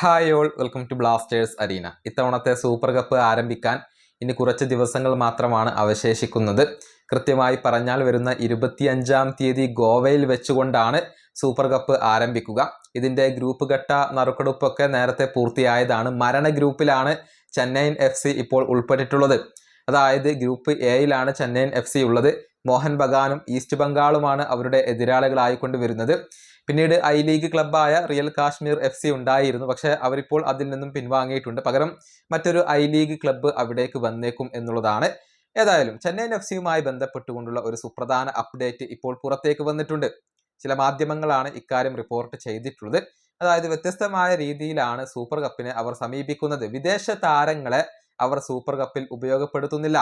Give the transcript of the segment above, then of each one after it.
Hi all welcome to Blasters arena ഇത്തവണത്തെ super cup ആരംഭിക്കാൻ ഇനി കുറച്ച് ദിവസങ്ങൾ മാത്രമാണ് അവശേഷിക്കുന്നത്. കൃത്യമായി പറഞ്ഞാൽ വരുന്ന ഇരുപത്തിയഞ്ചാം തീയതി ഗോവയിൽ വെച്ചുകൊണ്ടാണ് സൂപ്പർ കപ്പ് ആരംഭിക്കുക. ഇതിന്റെ ഗ്രൂപ്പ് ഘട്ട നറുക്കെടുപ്പൊക്കെ നേരത്തെ പൂർത്തിയായതാണ്. മരണ ഗ്രൂപ്പിലാണ് ചെന്നൈയിൻ എഫ് ഇപ്പോൾ ഉൾപ്പെട്ടിട്ടുള്ളത്. അതായത് ഗ്രൂപ്പ് എയിലാണ് ചെന്നൈയിൻ എഫ് സി ഉള്ളത്. മോഹൻ ബഗാനും ഈസ്റ്റ് ബംഗാളുമാണ് അവരുടെ എതിരാളികളായിക്കൊണ്ട് വരുന്നത്. പിന്നീട് ഐ ലീഗ് ക്ലബ്ബായ റിയൽ കാശ്മീർ എഫ് സി ഉണ്ടായിരുന്നു. പക്ഷേ അവരിപ്പോൾ അതിൽ നിന്നും പിൻവാങ്ങിയിട്ടുണ്ട്. പകരം മറ്റൊരു ഐ ലീഗ് ക്ലബ്ബ് അവിടേക്ക് വന്നേക്കും എന്നുള്ളതാണ്. ഏതായാലും ചെന്നൈയിൻ എഫ് സിയുമായി ബന്ധപ്പെട്ടുകൊണ്ടുള്ള ഒരു സുപ്രധാന അപ്ഡേറ്റ് ഇപ്പോൾ പുറത്തേക്ക് വന്നിട്ടുണ്ട്. ചില മാധ്യമങ്ങളാണ് ഇക്കാര്യം റിപ്പോർട്ട് ചെയ്തിട്ടുള്ളത്. അതായത് വ്യത്യസ്തമായ രീതിയിലാണ് സൂപ്പർ കപ്പിനെ അവർ സമീപിക്കുന്നത്. വിദേശ താരങ്ങളെ അവർ സൂപ്പർ കപ്പിൽ ഉപയോഗപ്പെടുത്തുന്നില്ല.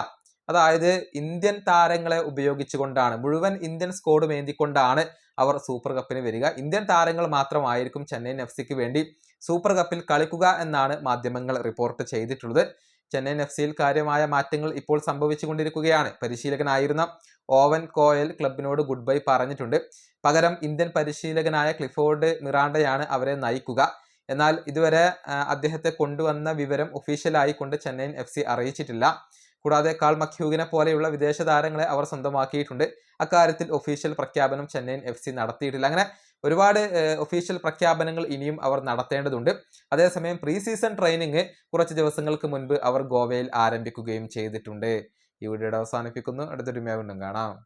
അതായത് ഇന്ത്യൻ താരങ്ങളെ ഉപയോഗിച്ചുകൊണ്ടാണ് മുഴുവൻ ഇന്ത്യൻ സ്കോഡ് മേന്തിക്കൊണ്ടാണ് അവർ സൂപ്പർ കപ്പിന് വരിക. ഇന്ത്യൻ താരങ്ങൾ മാത്രമായിരിക്കും ചെന്നൈയിൻ എഫ് സിക്ക് വേണ്ടി സൂപ്പർ കപ്പിൽ കളിക്കുക എന്നാണ് മാധ്യമങ്ങൾ റിപ്പോർട്ട് ചെയ്തിട്ടുള്ളത്. ചെന്നൈയിൻ എഫ് സിയിൽ കാര്യമായ മാറ്റങ്ങൾ ഇപ്പോൾ സംഭവിച്ചുകൊണ്ടിരിക്കുകയാണ്. പരിശീലകനായിരുന്ന ഓവൻ കോയൽ ക്ലബിനോട് ഗുഡ് ബൈ പറഞ്ഞിട്ടുണ്ട്. പകരം ഇന്ത്യൻ പരിശീലകനായ ക്ലിഫോർഡ് മിറാണ്ടയാണ് അവരെ നയിക്കുക. എന്നാൽ ഇതുവരെ അദ്ദേഹത്തെ കൊണ്ടുവന്ന വിവരം ഒഫീഷ്യലായി കൊണ്ട് ചെന്നൈയിൻ എഫ് സി അറിയിച്ചിട്ടില്ല. കൂടാതെ കാൾ മഖ്യൂഗിനെ പോലെയുള്ള വിദേശ താരങ്ങളെ അവർ സ്വന്തമാക്കിയിട്ടുണ്ട്. അക്കാര്യത്തിൽ ഒഫീഷ്യൽ പ്രഖ്യാപനം ചെന്നൈയിൻ എഫ് സി നടത്തിയിട്ടില്ല. അങ്ങനെ ഒരുപാട് ഒഫീഷ്യൽ പ്രഖ്യാപനങ്ങൾ ഇനിയും അവർ നടത്തേണ്ടതുണ്ട്. അതേസമയം പ്രീ സീസൺ ട്രെയിനിങ് കുറച്ച് ദിവസങ്ങൾക്ക് മുൻപ് അവർ ഗോവയിൽ ആരംഭിക്കുകയും ചെയ്തിട്ടുണ്ട്. ഈ വീഡിയോയുടെ അവസാനിപ്പിക്കുന്നു. അടുത്തൊരു വീണ്ടും കാണാം.